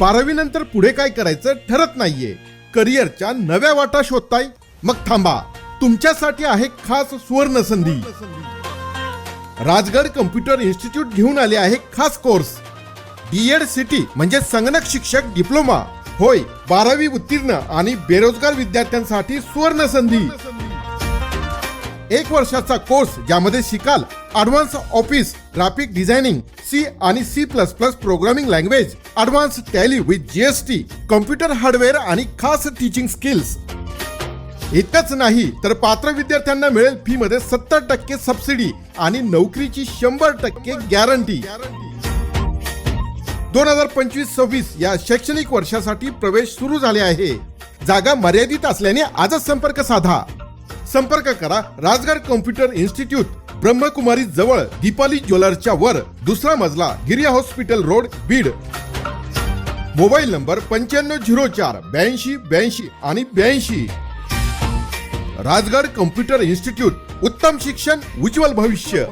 बारावी नंतर पुढे काय करायचं ठरत नाहीये. करिअरच्या नव्या वाटा शोधताय? मग थांबा. तुमच्यासाठी आहे खास सुवर्ण संधी राजगड कम्प्युटर इन्स्टिट्यूट घेऊन आले आहे खास कोर्स. डीएड सिटी म्हणजे संगणक शिक्षक डिप्लोमा. होय बारावी उत्तीर्ण आणि बेरोजगार विद्यार्थ्यांसाठी सुवर्ण संधी एक वर्षाचा कोर्स ज्यामध्ये शिकाल advance office graphic designing C आणि C plus plus programming language advance tally with GST computer hardware आणि खास टीचिंग स्किल्स इतकंच नाही तर पात्र विद्यार्थ्यांना मिळेल फी मध्ये सत्तर टक्के सबसिडी आणि नोकरीची शंभर टक्के गॅरंटी दोन हजार पंचवीस सव्वीस या शैक्षणिक वर्षासाठी प्रवेश सुरू झाले आहे. जागा मर्यादित असल्याने आजच संपर्क साधा. संपर्क करा राजगड कॉम्प्युटर इन्स्टिट्यूट ब्रह्मकुमारी जवळ दीपाली ज्वेलर्सच्या वर दुसरा मजला Giriya hospital road Beed. Mobile number पंच्याण्णव झिरो चार ब्याऐंशी ब्याऐंशी आणि ब्याऐंशी. राजगड कॉम्प्युटर इन्स्टिट्यूट उत्तम शिक्षण उज्ज्वल भविष्य.